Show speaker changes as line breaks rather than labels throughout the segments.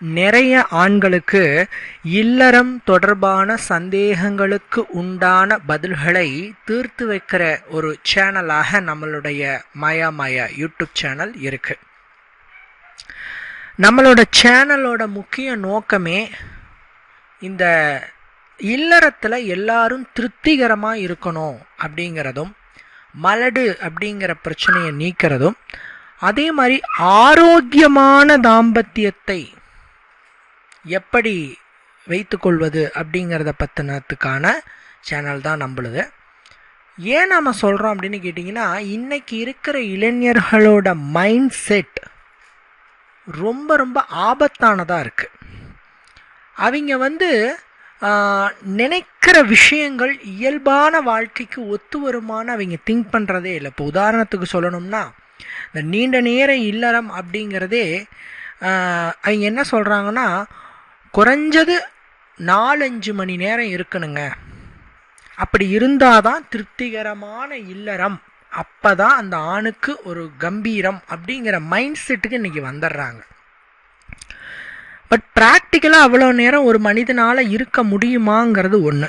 நிறைய ஆண்களுக்கு இல்லறம் தொடர்பான சந்தேகங்களுக்கு உண்டான பதில்களை தீர்த்து வைக்கிற ஒரு சேனலாக நம்மளுடைய மாயா மாயா யூடியூப் சேனல் இருக்கு. நம்மளோட சேனலோட முக்கிய நோக்கமே இந்த இல்லறத்தில் எல்லாரும் திருப்திகரமாக இருக்கணும் அப்படிங்கிறதும் மலடு அப்படிங்கிற பிரச்சனையை நீக்கிறதும் அதே மாதிரி ஆரோக்கியமான தாம்பத்தியத்தை எப்படி வைத்துக்கொள்வது அப்படிங்கிறத பற்றினத்துக்கான சேனல் தான் நம்மளுது. ஏன் நாம் சொல்கிறோம் அப்படின்னு கேட்டிங்கன்னா இன்றைக்கி இருக்கிற இளைஞர்களோட மைண்ட் செட் ரொம்ப ரொம்ப ஆபத்தானதாக இருக்குது அவங்க வந்து நினைக்கிற விஷயங்கள் இயல்பான வாழ்க்கைக்கு ஒத்து வருமானு அவங்க திங்க் பண்ணுறதே இல்லை. இப்போ உதாரணத்துக்கு சொல்லணும்னா இந்த நீண்ட நேர இல்லறம் அப்படிங்கிறதே அவங்க என்ன சொல்கிறாங்கன்னா குறைஞ்சது நாலஞ்சு மணி நேரம் இருக்கணுங்க. அப்படி இருந்தால் தான் திருப்திகரமான இல்லறம். அப்போ தான் அந்த ஆணுக்கு ஒரு கம்பீரம் அப்படிங்கிற மைண்ட் செட்டுக்கு இன்றைக்கி வந்துடுறாங்க பட் ப்ராக்டிக்கலாக அவ்வளோ நேரம் ஒரு மனிதனால் இருக்க முடியுமாங்கிறது ஒன்று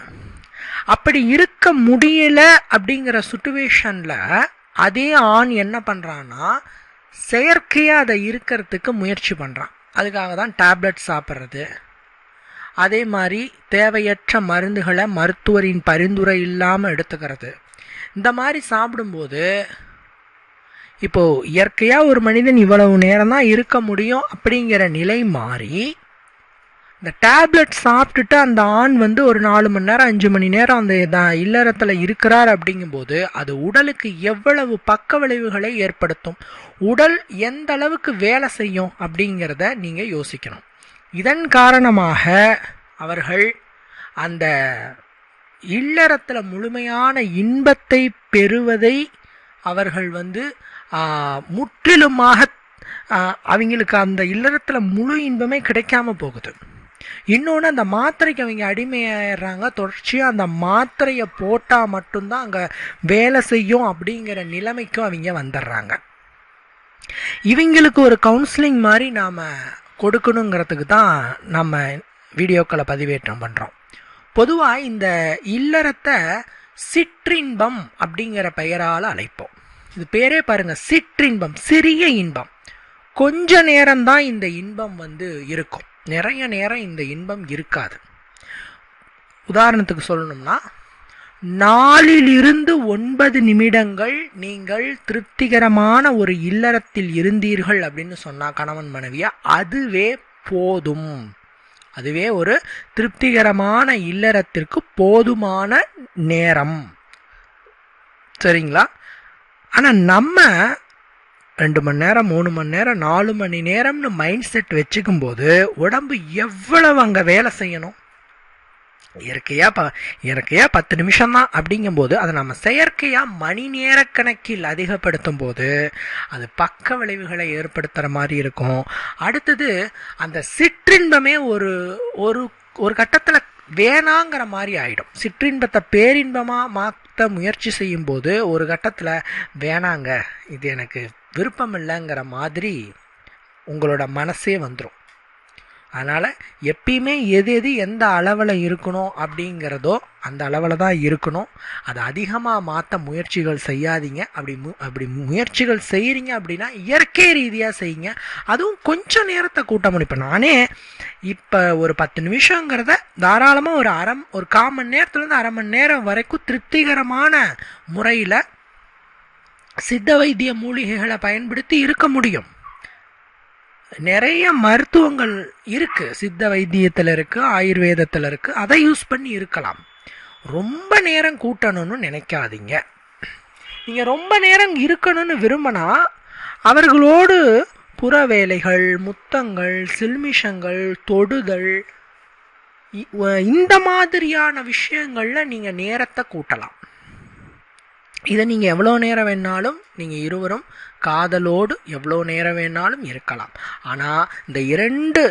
அப்படி இருக்க முடியல அப்படிங்கிற சுச்சுவேஷனில் அதே ஆண் என்ன பண்ணுறான்னா செயற்கையாக அதை இருக்கிறதுக்கு முயற்சி பண்ணுறான் அதுக்காக தான் டேப்லெட் சாப்பிட்றது. அதே மாதிரி தேவையற்ற மருந்துகளை மருத்துவரின் பரிந்துரை இல்லாமல் எடுத்துக்கிறது. இந்த மாதிரி சாப்பிடும்போது இப்போது இயற்கையாக ஒரு மனிதன் இவ்வளவு நேரம் தான் இருக்க முடியும் அப்படிங்கிற நிலை மாறி இந்த டேப்லெட் சாப்பிட்டுட்டு அந்த ஆண் வந்து ஒரு நாலு மணி நேரம் அஞ்சு மணி நேரம் அந்த இல்லறத்தில் இருக்கிறார் அப்படிங்கும்போது அது உடலுக்கு எவ்வளவு பக்க விளைவுகளை ஏற்படுத்தும் உடல் எந்த அளவுக்கு வேலை செய்யும் அப்படிங்கிறத நீங்கள் யோசிக்கணும். இதன் காரணமாக அவர்கள் அந்த இல்லறத்தில் முழுமையான இன்பத்தை பெறுவதை அவர்கள் வந்து முற்றிலுமாக அவங்களுக்கு அந்த இல்லறத்தில் முழு இன்பமே கிடைக்காம போகுது. இன்னொன்று அந்த மாத்திரைக்கு அவங்க அடிமையாயிடுறாங்க. தொடர்ச்சியாக அந்த மாத்திரையை போட்டால் மட்டும்தான் அங்கே வேலை செய்யும் அப்படிங்கிற நிலைமைக்கும் அவங்க வந்துடுறாங்க. இவங்களுக்கு ஒரு கவுன்சிலிங் மாதிரி நாம் கொடுக்கணுங்கிறதுக்கு தான் நம்ம வீடியோக்களை பதிவேற்றம் பண்ணுறோம் பொதுவாக இந்த இல்லறத்தை சிற்றின்பம் அப்படிங்கிற பெயரால் அழைப்போம். இது பேரே பாருங்கள் சிற்றின்பம் சிறிய இன்பம். கொஞ்ச நேரம்தான் இந்த இன்பம் வந்து இருக்கும். நிறைய நேரம் இந்த இன்பம் இருக்காது. உதாரணத்துக்கு சொல்லணும்னா நாலிலிருந்து ஒன்பது நிமிடங்கள் நீங்கள் திருப்திகரமான ஒரு இல்லறத்தில் இருந்தீர்கள் அப்படின்னு சொன்னால் கணவன் மனைவியா? அதுவே போதும். அதுவே ஒரு திருப்திகரமான இல்லறத்திற்கு போதுமான நேரம். சரிங்களா? ஆனால் நம்ம ரெண்டு மணி நேரம் மூணு மணி நேரம் நாலு மணி நேரம்னு மைண்ட் செட் வச்சுக்கும்போது உடம்பு எவ்வளவு அங்கே வேலை செய்யணும்? இயற்கையாக ப இயற்கையாக பத்து நிமிஷம் தான் அப்படிங்கும்போது அதை நம்ம செயற்கையாக மணி நேர கணக்கில் அதிகப்படுத்தும் போது அது பக்க விளைவுகளை ஏற்படுத்துகிற மாதிரி இருக்கும். அடுத்தது அந்த சிற்றின்பமே ஒரு ஒரு ஒரு கட்டத்தில் வேணாங்கிற மாதிரி ஆகிடும் சிற்றின்பத்தை பேரின்பமாக மாற்ற முயற்சி செய்யும்போது ஒரு கட்டத்தில் வேணாங்க இது எனக்கு விருப்பம் இல்லைங்கிற மாதிரி உங்களோட மனசே வந்துடும் அதனால் எப்பயுமே எது எது எந்த அளவில் இருக்கணும் அப்படிங்கிறதோ அந்த அளவில் தான் இருக்கணும். அதை அதிகமாக மாற்ற முயற்சிகள் செய்யாதீங்க. அப்படி மு அப்படி முயற்சிகள் செய்கிறீங்க அப்படின்னா இயற்கை ரீதியாக செய்யுங்க. அதுவும் கொஞ்சம் நேரத்தை கூட்ட இப்போ நானே இப்போ ஒரு பத்து நிமிஷங்கிறத தாராளமாக ஒரு அரை ஒரு கால் மணி நேரத்துலேருந்து அரை மணி நேரம் வரைக்கும் திருப்திகரமான முறையில் சித்த வைத்திய மூலிகைகளை பயன்படுத்தி இருக்க முடியும். நிறைய மருத்துவங்கள் இருக்குது சித்த வைத்தியத்தில் இருக்குது ஆயுர்வேதத்தில் இருக்குது அதை யூஸ் பண்ணி இருக்கலாம். ரொம்ப நேரம் கூட்டணும்னு நினைக்காதீங்க. நீங்கள் ரொம்ப நேரம் இருக்கணும்னு விரும்பினா அவர்களோடு புற வேலைகள் முத்தங்கள் சில்மிஷங்கள் தொடுதல் இந்த மாதிரியான விஷயங்களில் நீங்கள் நேரத்தை கூட்டலாம். இதை நீங்கள் எவ்வளோ நேரம் வேணாலும் நீங்கள் இருவரும் காதலோடு எவ்வளோ நேரம் வேணாலும் இருக்கலாம். ஆனால் இந்த இரண்டு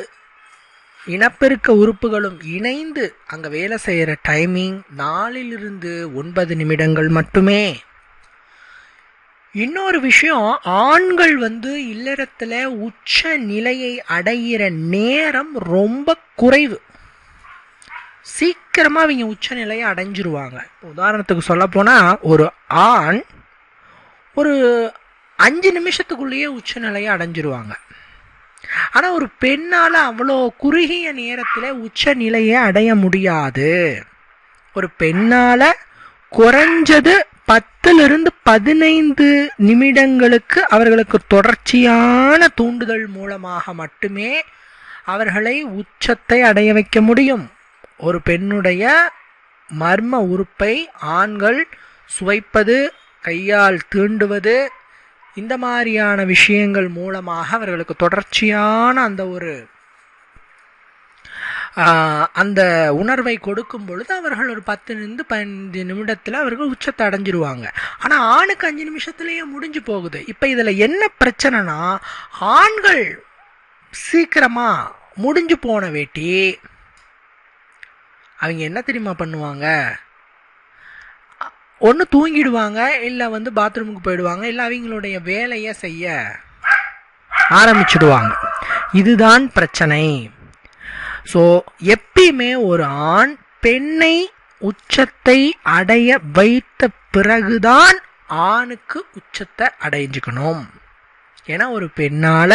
இனப்பெருக்க உறுப்புகளும் இணைந்து அங்கே வேலை செய்கிற டைமிங் நாலிலிருந்து ஒன்பது நிமிடங்கள் மட்டுமே. இன்னொரு விஷயம் ஆண்கள் வந்து இல்லறத்தில் உச்ச நிலையை அடைகிற நேரம் ரொம்ப குறைவு. சீக்கிரமாக அவங்க உச்சநிலையை அடைஞ்சிருவாங்க. உதாரணத்துக்கு சொல்ல போனால் ஒரு ஆண் ஒரு அஞ்சு நிமிஷத்துக்குள்ளேயே உச்சநிலையை அடைஞ்சிருவாங்க. ஆனால் ஒரு பெண்ணால் அவ்வளோ குறுகிய நேரத்தில் உச்ச நிலையை அடைய முடியாது. ஒரு பெண்ணால் குறைஞ்சது பத்திலிருந்து பதினைந்து நிமிடங்களுக்கு அவர்களுக்கு தொடர்ச்சியான தூண்டுதல் மூலமாக மட்டுமே அவர்களை உச்சத்தை அடைய வைக்க முடியும். ஒரு பெண்ணுடைய மர்ம உறுப்பை ஆண்கள் சுவைப்பது கையால் தீண்டுவது இந்த மாதிரியான விஷயங்கள் மூலமாக அவர்களுக்கு தொடர்ச்சியான அந்த ஒரு அந்த உணர்வை கொடுக்கும் பொழுது அவர்கள் ஒரு பத்துலேருந்து பதினஞ்சு நிமிடத்தில் அவர்கள் உச்சத்தை அடைஞ்சிருவாங்க. ஆனால் ஆணுக்கு அஞ்சு நிமிஷத்துலேயே முடிஞ்சு போகுது. இப்போ இதில் என்ன பிரச்சனைனா ஆண்கள் சீக்கிரமாக முடிஞ்சு போன வேட்டி அவங்க என்ன தெரியுமா பண்ணுவாங்க? ஒன்று தூங்கிடுவாங்க இல்லை வந்து பாத்ரூமுக்கு போயிடுவாங்க இல்லை அவங்களுடைய வேலையை செய்ய ஆரம்பிச்சிடுவாங்க. இதுதான் பிரச்சனை. ஸோ எப்பயுமே ஒரு ஆண் பெண்ணை உச்சத்தை அடைய வைத்த பிறகுதான் ஆணுக்கு உச்சத்தை அடைஞ்சுக்கணும். ஏன்னா ஒரு பெண்ணால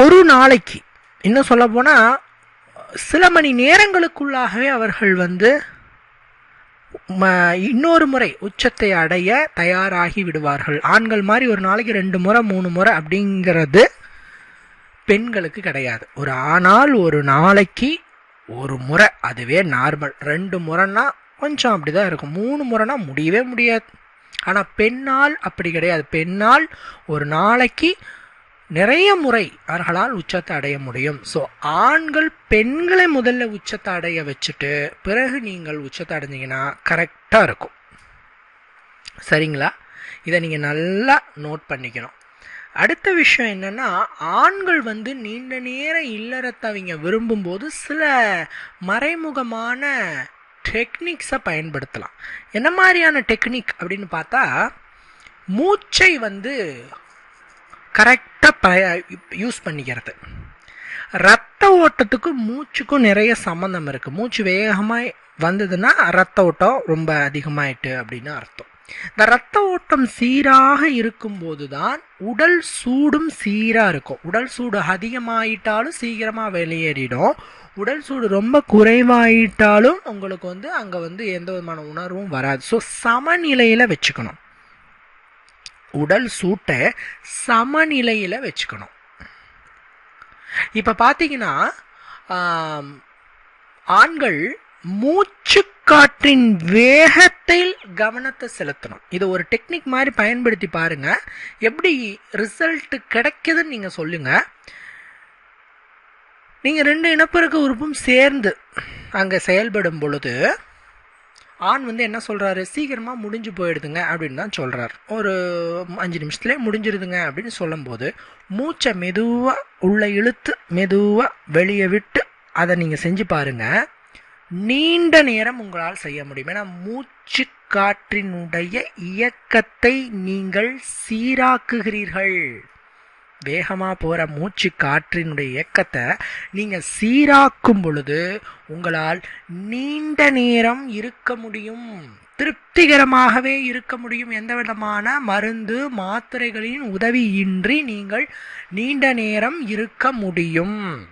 ஒரு நாளைக்கு இன்னும் சொல்ல போனால் சில மணி நேரங்களுக்குள்ளாகவே அவர்கள் வந்து ம- இன்னொரு முறை உச்சத்தை அடைய தயாராகி விடுவார்கள். ஆண்கள் மாதிரி ஒரு நாளைக்கு ரெண்டு முறை மூணு முறை அப்படிங்கிறது பெண்களுக்கு கிடையாது. ஒரு ஆனால் ஒரு நாளைக்கு ஒரு முறை அதுவே நார்மல். ரெண்டு முறைன்னா கொஞ்சம் அப்படிதான் இருக்கும். மூணு முறைனா முடியவே முடியாது. ஆனால் பெண்ணால் அப்படி கிடையாது. பெண்ணால் ஒரு நாளைக்கு நிறைய முறை அவர்களால் உச்சத்தை அடைய முடியும். ஸோ ஆண்கள் பெண்களை முதல்ல உச்சத்தை அடைய வச்சுட்டு பிறகு நீங்கள் உச்சத்தை அடைஞ்சிங்கன்னா கரெக்டாக இருக்கும். சரிங்களா? இதை நீங்கள் நல்லா நோட் பண்ணிக்கணும். அடுத்த விஷயம் என்னென்னா ஆண்கள் வந்து நீண்ட நேர இல்லறத்தை அவங்க விரும்பும்போது சில மறைமுகமான டெக்னிக்ஸை பயன்படுத்தலாம். என்ன மாதிரியான டெக்னிக் அப்படின்னு பார்த்தா மூச்சை வந்து கரெக்ட் ப யூஸ் பண்ணிக்கிறது. ரத்த ஓட்டத்துக்கும் மூச்சுக்கும் நிறைய சம்மந்தம் இருக்குது மூச்சு வேகமாக வந்ததுன்னா ரத்த ஓட்டம் ரொம்ப அதிகமாயிட்டு அப்படின்னு அர்த்தம். இந்த ரத்த ஓட்டம் சீராக இருக்கும்போது தான் உடல் சூடும் சீராக இருக்கும். உடல் சூடு அதிகமாயிட்டாலும் சீக்கிரமாக வெளியேறிடும். உடல் சூடு ரொம்ப குறைவாயிட்டாலும் உங்களுக்கு வந்து அங்கே வந்து எந்த விதமான உணர்வும் வராது. ஸோ சமநிலையில் வச்சுக்கணும். உடல் சூட்டை சமநிலையில் வச்சுக்கணும். இப்போ பார்த்தீங்கன்னா ஆண்கள் மூச்சு காற்றின் வேகத்தில் கவனத்தை செலுத்தணும். இது ஒரு டெக்னிக் மாதிரி பயன்படுத்தி பாருங்க. எப்படி ரிசல்ட் கிடைக்குதுன்னு நீங்கள் சொல்லுங்க. நீங்கள் ரெண்டு இனப்பெருக்க உறுப்பும் சேர்ந்து அங்கே செயல்படும் பொழுது ஆண் வந்து என்ன சொல்கிறாரு சீக்கிரமாக முடிஞ்சு போயிடுதுங்க அப்படின்னு தான் சொல்கிறார் ஒரு அஞ்சு நிமிஷத்துலேயே முடிஞ்சிருதுங்க அப்படின்னு சொல்லும்போது மூச்சை மெதுவாக உள்ளே இழுத்து மெதுவாக வெளியே விட்டு அதை நீங்கள் செஞ்சு பாருங்கள் நீண்ட நேரம் உங்களால் செய்ய முடியும். ஏன்னா மூச்சு காற்றினுடைய இயக்கத்தை நீங்கள் சீராக்குகிறீர்கள். வேகமாக போகிற மூச்சு காற்றினுடைய இயக்கத்தை நீங்கள் சீராக்கும் பொழுது உங்களால் நீண்ட நேரம் இருக்க முடியும். திருப்திகரமாகவே இருக்க முடியும். எந்த விதமான மருந்து மாத்திரைகளின் உதவியின்றி நீங்கள் நீண்ட நேரம் இருக்க முடியும்.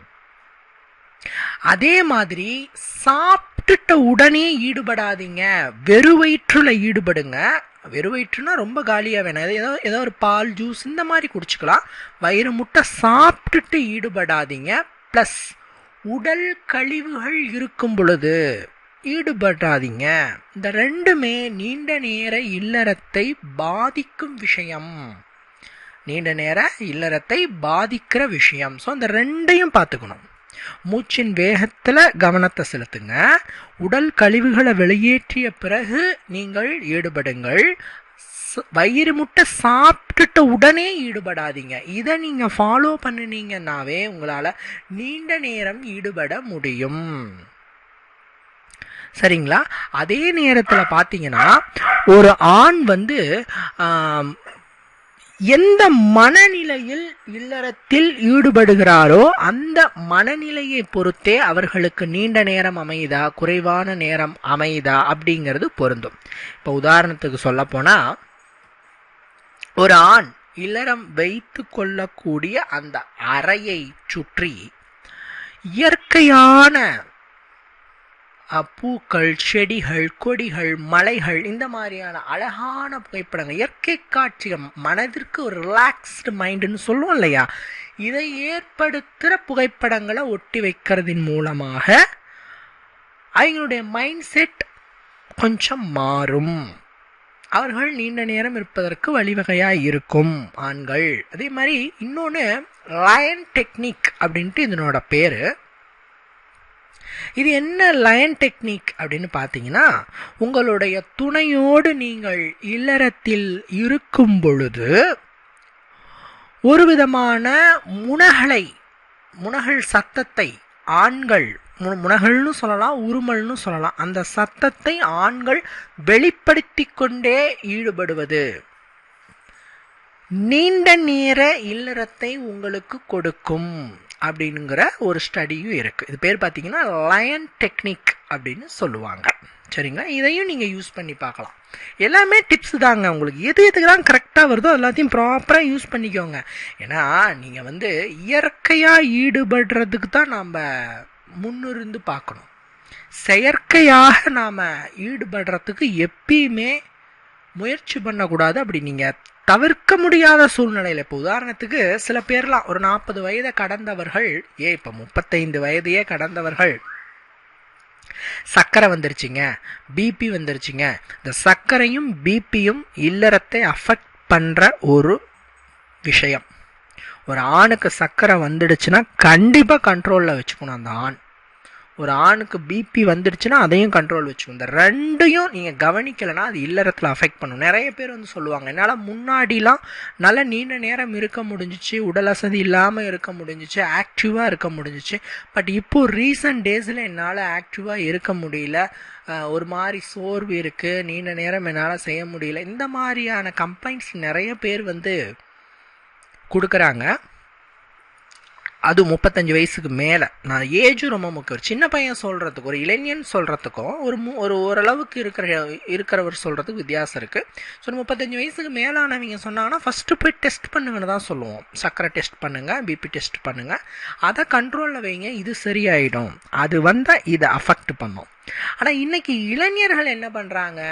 அதே மாதிரி சாப்பிட்டுட்ட உடனே ஈடுபடாதீங்க. வெறுவயிற்றுல ஈடுபடுங்க. வெறும் வயிற்றுனா ரொம்ப காலியாக வேணாம். ஏதோ- ஏதோ ஏதோ ஒரு பால் ஜூஸ் இந்த மாதிரி குடிச்சுக்கலாம். வயிறு முட்டை சாப்பிட்டுட்டு ஈடுபடாதீங்க. ப்ளஸ் உடல் கழிவுகள் இருக்கும் பொழுது ஈடுபடாதீங்க. இந்த ரெண்டுமே நீண்ட நேர இல்லறத்தை பாதிக்கும் விஷயம். நீண்ட நேர இல்லறத்தை பாதிக்கிற விஷயம். ஸோ இந்த ரெண்டையும் பார்த்துக்கணும். மூச்சின் வேகத்தில் கவனத்தை செலுத்துங்க. உடல் கழிவுகளை வெளியேற்றிய பிறகு நீங்கள் ஈடுபடுங்கள். வயிறு முட்டை சாப்பிட்டுட்ட உடனே ஈடுபடாதீங்க. இதை நீங்கள் ஃபாலோ பண்ணினீங்கன்னாவே உங்களால் நீண்ட நேரம் ஈடுபட முடியும். சரிங்களா? அதே நேரத்தில் பார்த்தீங்கன்னா ஒரு ஆண் வந்து எந்த மனநிலையில் இல்லறத்தில் ஈடுபடுகிறாரோ அந்த மனநிலையை பொறுத்தே அவர்களுக்கு நீண்ட நேரம் அமையுதா குறைவான நேரம் அமையுதா அப்படிங்கிறது பொருந்தும். இப்போ உதாரணத்துக்கு சொல்ல போனா ஒரு ஆண் இல்லறம் வைத்து கொள்ளக்கூடிய அந்த அறையை சுற்றி இயற்கையான பூக்கள் செடிகள் கொடிகள் மலைகள் இந்த மாதிரியான அழகான புகைப்படங்கள் இயற்கை காட்சிகள் மனதிற்கு ஒரு ரிலாக்ஸ்டு மைண்டுன்னு சொல்லுவோம் இல்லையா? இதை ஏற்படுத்துகிற புகைப்படங்களை ஒட்டி வைக்கிறதின் மூலமாக அவங்களுடைய மைண்ட் செட் கொஞ்சம் மாறும். அவர்கள் நீண்ட நேரம் இருப்பதற்கு வழிவகையாக இருக்கும் ஆண்கள். அதே மாதிரி இன்னொன்று லயன் டெக்னிக் அப்படின்ட்டு இதனோட பேர். இது என்ன லயன் டெக்னிக் அப்படின்னு பார்த்தீங்கன்னா உங்களுடைய துணையோடு நீங்கள் இல்லறத்தில் இருக்கும் பொழுது ஒரு விதமான முனகலை முனகல் சத்தத்தை ஆண்கள் முனகல்னு சொல்லலாம் உருமல்னு சொல்லலாம் அந்த சத்தத்தை ஆண்கள் வெளிப்படுத்தி கொண்டே ஈடுபடுவது. நீண்ட நேர இல்லறத்தை உங்களுக்கு கொடுக்கும். அப்படிங்கிற ஒரு ஸ்டடியும் இருக்குது இது பேர் பார்த்தீங்கன்னா லயன் டெக்னிக் அப்படின்னு சொல்லுவாங்க. சரிங்களா? இதையும் நீங்கள் யூஸ் பண்ணி பார்க்கலாம். எல்லாமே டிப்ஸ் தாங்க. உங்களுக்கு எது எதுக்கு தான் கரெக்டாக வருதோ எல்லாத்தையும் ப்ராப்பராக யூஸ் பண்ணிக்கோங்க. ஏன்னா நீங்கள் வந்து இயற்கையாக ஈடுபடுறதுக்கு தான் நாம் முன்னிருந்து பார்க்கணும். செயற்கையாக நாம் ஈடுபடுறதுக்கு எப்பயுமே முயற்சி பண்ணக்கூடாது. அப்படி நீங்கள் தவிர்க்க முடியாத சூழ்நிலையில் இப்போ உதாரணத்துக்கு சில பேர்லாம் ஒரு நாற்பது வயதை கடந்தவர்கள் ஏ இப்போ முப்பத்தைந்து வயதையே கடந்தவர்கள். சர்க்கரை வந்துருச்சுங்க பிபி வந்துருச்சுங்க. இந்த சர்க்கரையும் பிபியும் இல்லறத்தை அஃபெக்ட் பண்ணுற ஒரு விஷயம். ஒரு ஆணுக்கு சர்க்கரை வந்துடுச்சுன்னா கண்டிப்பாக கண்ட்ரோலில் வச்சுக்கணும் அந்த ஆண். ஒரு ஆணுக்கு பிபி வந்துடுச்சுன்னா அதையும் கண்ட்ரோல் வச்சுக்கும். இந்த ரெண்டையும் நீங்கள் கவனிக்கலைன்னா அது இல்லறத்தில் அஃபெக்ட் பண்ணும். நிறைய பேர் வந்து சொல்லுவாங்க என்னால் முன்னாடிலாம் நல்ல நீண்ட நேரம் இருக்க முடிஞ்சிச்சு உடல் அசதி இல்லாமல் இருக்க முடிஞ்சிச்சு ஆக்டிவாக இருக்க முடிஞ்சிச்சு. பட் இப்போ ரீசன்ட் டேஸில் என்னால் ஆக்டிவாக இருக்க முடியல. ஒரு மாதிரி சோர்வு இருக்குது நீண்ட நேரம் என்னால் செய்ய முடியல. இந்த மாதிரியான கம்ப்ளைண்ட்ஸ் நிறைய பேர் வந்து கொடுக்குறாங்க. அது முப்பத்தஞ்சு வயசுக்கு மேலே. நான் ஏஜும் ரொம்ப முக்கியம். ஒரு சின்ன பையன் சொல்கிறதுக்கு ஒரு இளைஞன் சொல்கிறதுக்கும் ஒரு மு ஒரு ஓரளவுக்கு இருக்கிற இருக்கிறவர் சொல்கிறதுக்கு வித்தியாசம் இருக்குது ஸோ முப்பத்தஞ்சு வயசுக்கு மேலானவங்க சொன்னாங்கன்னா ஃபஸ்ட்டு போய் டெஸ்ட் பண்ணுங்கன்னு தான் சொல்லுவோம். சர்க்கரை டெஸ்ட் பண்ணுங்கள் பிபி டெஸ்ட் பண்ணுங்கள் அதை கண்ட்ரோலில் வைங்க இது சரியாயிடும். அது வந்தால் இதை அஃபெக்ட் பண்ணும். ஆனால் இன்னைக்கு இளைஞர்கள் என்ன பண்ணுறாங்க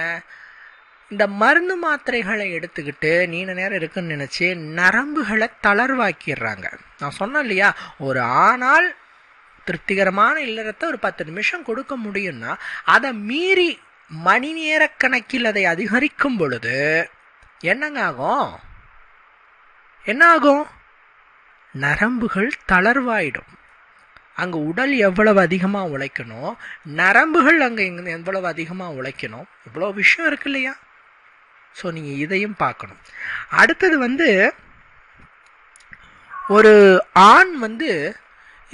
இந்த மருந்து மாத்திரைகளை எடுத்துக்கிட்டு நீண்ட நேரம் இருக்குன்னு நினச்சி நரம்புகளை தளர்வாக்கிடுறாங்க. நான் சொன்னேன் இல்லையா? ஒரு ஆணால் திருப்திகரமான இல்லறத்தை ஒரு பத்து நிமிஷம் கொடுக்க முடியும்னா அதை மீறி மணி நேர கணக்கில் அதை அதிகரிக்கும் பொழுது என்னங்க ஆகும்? என்ன ஆகும்? நரம்புகள் தளர்வாயிடும். அங்கே உடல் எவ்வளவு அதிகமாக உழைக்கணும்? நரம்புகள் அங்கே எவ்வளவு அதிகமாக உழைக்கணும்? இவ்வளோ விஷயம் இருக்கு இல்லையா? ஸோ நீங்கள் இதையும் பார்க்கணும். அடுத்தது வந்து ஒரு ஆண் வந்து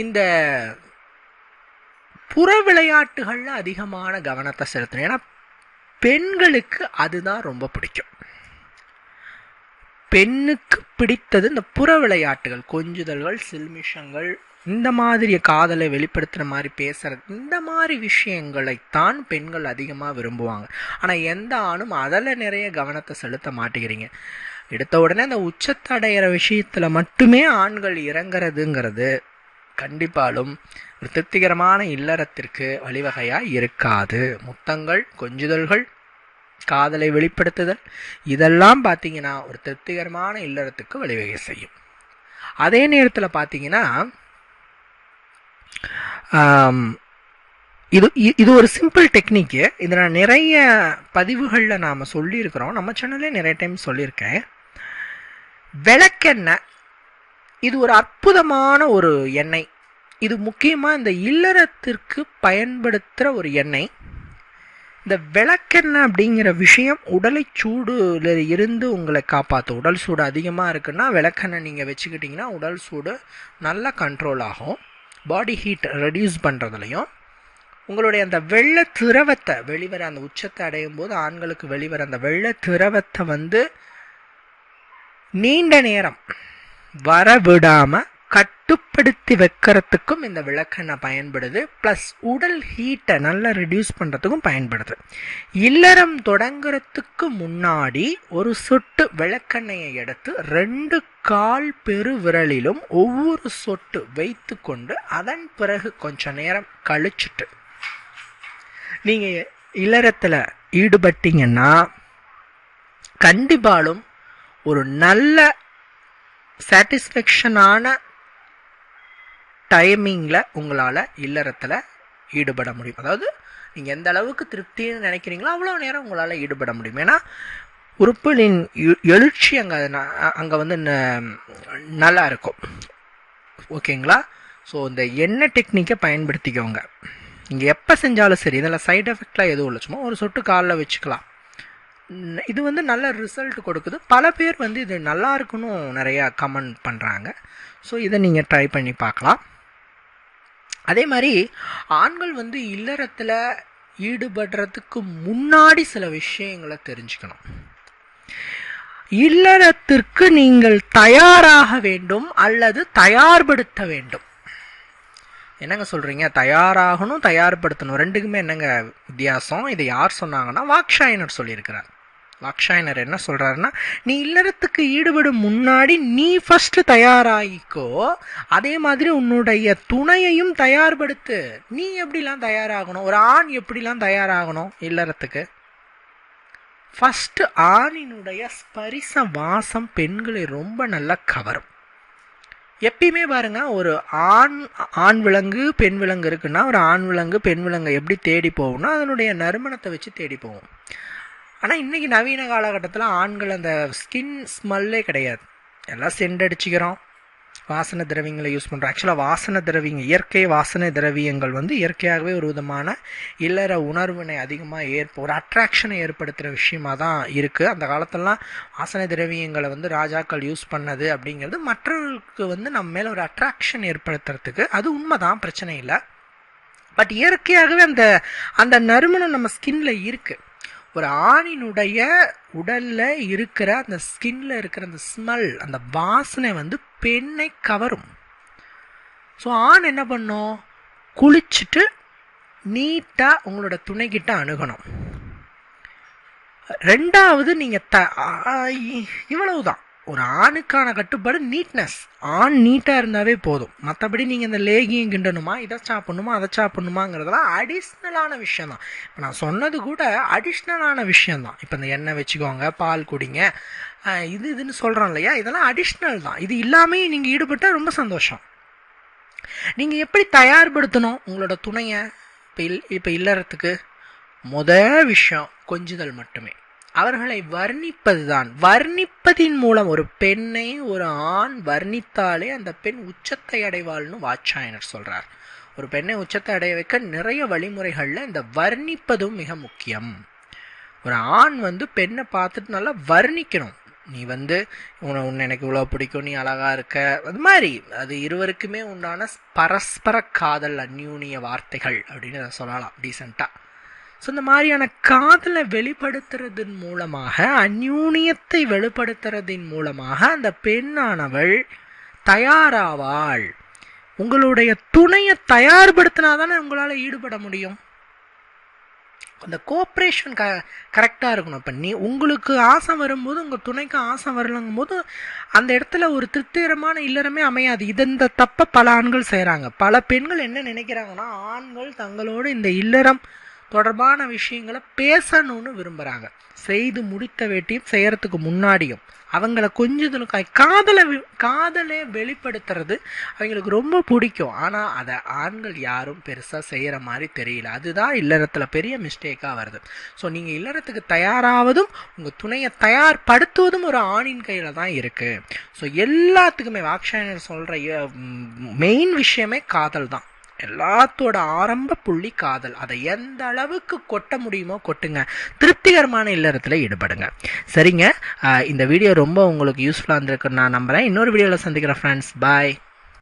இந்த புற விளையாட்டுகளில் அதிகமான கவனத்தை செலுத்தணும். ஏன்னா பெண்களுக்கு அதுதான் ரொம்ப பிடிக்கும். பெண்ணுக்கு பிடித்தது இந்த புற விளையாட்டுகள் கொஞ்சுதல்கள் சில்மிஷங்கள் இந்த மாதிரி காதலை வெளிப்படுத்துகிற மாதிரி பேசுகிறது இந்த மாதிரி விஷயங்களைத்தான் பெண்கள் அதிகமாக விரும்புவாங்க. ஆனால் எந்த ஆணும் அதில் நிறைய கவனத்தை செலுத்த மாட்டேங்கிறீங்க. எடுத்த உடனே அந்த உச்சத்தடைகிற விஷயத்தில் மட்டுமே ஆண்கள் இறங்குறதுங்கிறது கண்டிப்பாலும் ஒரு திருப்திகரமான இல்லறத்திற்கு வழிவகையாக இருக்காது. முத்தங்கள் கொஞ்சுதல்கள் காதலை வெளிப்படுத்துதல் இதெல்லாம் பார்த்தீங்கன்னா ஒரு திருப்திகரமான இல்லறத்துக்கு வழிவகை செய்யும். அதே நேரத்தில் பார்த்தீங்கன்னா இது இது ஒரு சிம்பிள் டெக்னிக்கு இதை நான் நிறைய பதிவுகளில் நாம் சொல்லியிருக்கிறோம். நம்ம சேனல்லே நிறைய டைம் சொல்லியிருக்கேன். விளக்கெண்ணெய். இது ஒரு அற்புதமான ஒரு எண்ணெய். இது முக்கியமாக இந்த இல்லறத்திற்கு பயன்படுத்துகிற ஒரு எண்ணெய். இந்த விளக்கெண்ணெய் அப்படிங்கிற விஷயம் உடலை சூடுல இருந்து உங்களை காப்பாற்றும் உடல் சூடு அதிகமாக இருக்குன்னா விளக்கெண்ணெய் நீங்கள் வச்சுக்கிட்டிங்கன்னா உடல் சூடு நல்லா கண்ட்ரோல் ஆகும். பாடி ஹீட் ரெடியூஸ் பண்ணுறதுலையும் உங்களுடைய அந்த வெள்ள திரவத்தை வெளிவர அந்த உச்சத்தை அடையும் போது ஆண்களுக்கு வெளிவர அந்த வெள்ள திரவத்தை வந்து நீண்ட நேரம் வர விடாமல் கட்டுப்படுத்தி வைக்கிறதுக்கும் இந்த விளக்கெண்ணெய் பயன்படுது. ப்ளஸ் உடல் ஹீட்டை நல்லா ரெடியூஸ் பண்ணுறதுக்கும் பயன்படுது. இல்லறம் தொடங்குறதுக்கு முன்னாடி ஒரு சொட்டு விளக்கெண்ணெயை எடுத்து ரெண்டு கால் பெரு விரலிலும் ஒவ்வொரு சொட்டு வைத்து கொண்டு அதன் பிறகு கொஞ்ச நேரம் கழிச்சிட்டு நீங்கள் இல்லறத்தில் ஈடுபட்டீங்கன்னா கண்டிப்பாலும் ஒரு நல்ல சாட்டிஸ்ஃபேக்ஷனான டைமிங்கில் உங்களால் இல்லறத்தில் ஈடுபட முடியும். அதாவது நீங்கள் எந்த அளவுக்கு திருப்தின்னு நினைக்கிறீங்களோ அவ்வளோ நேரம் உங்களால் ஈடுபட முடியும். ஏன்னா உறுப்புகளின் எழுச்சி அங்கே அங்கே வந்து நல்லா இருக்கும். ஓகேங்களா? ஸோ இந்த எண்ணெய் டெக்னிக்கை பயன்படுத்திக்கோங்க. நீங்கள் எப்போ செஞ்சாலும் சரி இதில் சைட் எஃபெக்ட்லாம் எதுவும் இல்லை. சும்மா ஒரு சொட்டு காலில் வச்சுக்கலாம். இது வந்து நல்ல ரிசல்ட் கொடுக்குது. பல பேர் வந்து இது நல்லா இருக்குன்னு நிறையா கமெண்ட் பண்ணுறாங்க ஸோ இதை நீங்கள் ட்ரை பண்ணி பார்க்கலாம். அதே மாதிரி ஆண்கள் வந்து இல்லறத்தில் ஈடுபடுறதுக்கு முன்னாடி சில விஷயங்களை தெரிஞ்சுக்கணும். இல்லறத்திற்கு நீங்கள் தயாராக வேண்டும் அல்லது தயார்படுத்த வேண்டும். என்னங்க சொல்கிறீங்க தயாராகணும் தயார்படுத்தணும். ரெண்டுக்குமே என்னங்க வித்தியாசம்? இதை யார் சொன்னாங்கன்னா வாக்ஷாயனர் சொல்லியிருக்கிறார். வாக்ஷாயனர் என்ன சொல்கிறாருன்னா நீ இல்லறத்துக்கு ஈடுபடும் முன்னாடி நீ ஃபஸ்ட்டு தயாராகிக்கோ அதே மாதிரி உன்னுடைய துணையையும் தயார்படுத்து. நீ எப்படிலாம் தயாராகணும்? ஒரு ஆண் எப்படிலாம் தயாராகணும் இல்லறத்துக்கு? ஃபஸ்ட்டு ஆணினுடைய ஸ்பரிச வாசம் பெண்களை ரொம்ப நல்லா கவரும். எப்பயுமே பாருங்க ஒரு ஆண் ஆண் விலங்கு பெண் விலங்கு இருக்குன்னா ஒரு ஆண் விலங்கு பெண் விலங்கு எப்படி தேடி போகும்னா அதனுடைய நறுமணத்தை வச்சு தேடி போகும். ஆனால் இன்றைக்கி நவீன காலகட்டத்தில் ஆண்கள் அந்த ஸ்கின் ஸ்மெல்லே கிடையாது. எல்லாம் சென்ட் அடிச்சுக்கிறோம். வாசனை திரவியங்களை யூஸ் பண்ணுறோம் ஆக்சுவலாக வாசனை திரவியங்கள் இயற்கை வாசனை திரவியங்கள் வந்து இயற்கையாகவே ஒரு விதமான இல்லற உணர்வினை அதிகமாக ஏற்ப ஒரு அட்ராக்ஷனை ஏற்படுத்துகிற விஷயமாக தான் இருக்குது அந்த காலத்திலலாம் வாசனை திரவியங்களை வந்து ராஜாக்கள் யூஸ் பண்ணது அப்படிங்கிறது மற்றவர்களுக்கு வந்து நம்ம மேலே ஒரு அட்ராக்ஷன் ஏற்படுத்துறதுக்கு அது உண்மை தான் பிரச்சனை இல்லை. பட் இயற்கையாகவே அந்த அந்த நறுமணம் நம்ம ஸ்கின்ல இருக்குது ஒரு ஆணினுடைய உடல்ல இருக்கிற அந்த ஸ்கின்ல இருக்கிற அந்த ஸ்மெல் அந்த வாசனை வந்து பெண்ணை கவரும். ஸோ ஆண் என்ன பண்ணும்? குளிச்சுட்டு நீட்டாக உங்களோட துணைக்கிட்ட அணுகணும். ரெண்டாவது நீங்கள் த இவ்வளவுதான். ஒரு ஆணுக்கான கட்டுப்பாடு நீட்னஸ் ஆண் நீட்டாக இருந்தாவே போதும். மற்றபடி நீங்கள் இந்த லேகியம் கிண்டணுமா இதை சாப்பிடணுமா அதை சாப்பிடணுமாங்கிறதெல்லாம் அடிஷ்னலான விஷயம் தான் இப்போ நான் சொன்னது கூட அடிஷ்னலான விஷயந்தான் இப்போ இந்த எண்ணெய் வச்சுக்கோங்க பால் குடிங்க இது இதுன்னு சொல்கிறோம் இல்லையா? இதெல்லாம் அடிஷ்னல் தான். இது இல்லாமல் நீங்கள் ஈடுபட்டால் ரொம்ப சந்தோஷம். நீங்கள் எப்படி தயார்படுத்தணும் உங்களோட துணையை? இப்போ இல் இப்போ இல்லறத்துக்கு முத விஷயம் கொஞ்சுதல் மட்டுமே. அவர்களை வர்ணிப்பதுதான். வர்ணிப்பதின் மூலம் ஒரு பெண்ணை ஒரு ஆண் வர்ணித்தாலே அந்த பெண் உச்சத்தை அடைவாள்னு வாட்சாயனர் சொல்றார். ஒரு பெண்ணை உச்சத்தை அடைய வைக்க நிறைய வழிமுறைகளில் இந்த வர்ணிப்பதும் மிக முக்கியம். ஒரு ஆண் வந்து பெண்ணை பார்த்துட்டு நல்லா வர்ணிக்கணும். நீ வந்து உன்னை உன்னை எனக்கு இவ்வளோ பிடிக்கும் நீ அழகாக இருக்க. அது மாதிரி அது இருவருக்குமே உண்டான பரஸ்பர காதல் அந்யூனிய வார்த்தைகள் அப்படின்னு சொல்லலாம் டீசெண்டாக ஸோ இந்த மாதிரியான காதலை வெளிப்படுத்துறதன் மூலமாக அந்யூனியத்தை வெளிப்படுத்துறதின் மூலமாக அந்த பெண்ணானவள் தயாராவாள். உங்களுடைய துணையை தயார்படுத்தினா தானே உங்களால் ஈடுபட முடியும். அந்த கோஆப்ரேஷன் க கரெக்டாக இருக்கணும். இப்போ நீ உங்களுக்கு ஆசை வரும்போது உங்கள் துணைக்கு ஆசை வரலங்கும் போது அந்த இடத்துல ஒரு திருப்திகரமான இல்லறமே அமையாது. இது இந்த தப்பை பல ஆண்கள் செய்கிறாங்க பல பெண்கள் என்ன நினைக்கிறாங்கன்னா ஆண்கள் தங்களோடு இந்த இல்லறம் தொடர்பான விஷயங்களை பேசணும்னு விரும்புகிறாங்க செய்து முடித்த வேட்டியும் செய்கிறதுக்கு முன்னாடியும் அவங்கள கொஞ்சம் காதலை காதலே காதலை வெளிப்படுத்துறது அவங்களுக்கு ரொம்ப பிடிக்கும். ஆனால் அதை ஆண்கள் யாரும் பெருசாக செய்கிற மாதிரி தெரியல. அதுதான் இல்லறத்தில் பெரிய மிஸ்டேக்காக வருது. ஸோ நீங்கள் இல்லறத்துக்கு தயாராவதும் உங்கள் துணையை தயார்படுத்துவதும் ஒரு ஆணின் கையில் தான் இருக்குது ஸோ எல்லாத்துக்குமே வாக்ஷாயனர் சொல்கிற மெயின் விஷயமே காதல் தான். எல்லாத்தோட ஆரம்ப புள்ளி காதல். அதை எந்த அளவுக்கு கொட்ட முடியுமோ கொட்டுங்க. திருப்திகரமான இல்லறத்தில் ஈடுபடுங்க. சரிங்க? இந்த வீடியோ ரொம்ப உங்களுக்கு யூஸ்ஃபுல்லாக இருந்திருக்குன்னு நான் நம்புகிறேன் இன்னொரு வீடியோவில் சந்திக்கிறேன் ஃப்ரெண்ட்ஸ் பாய்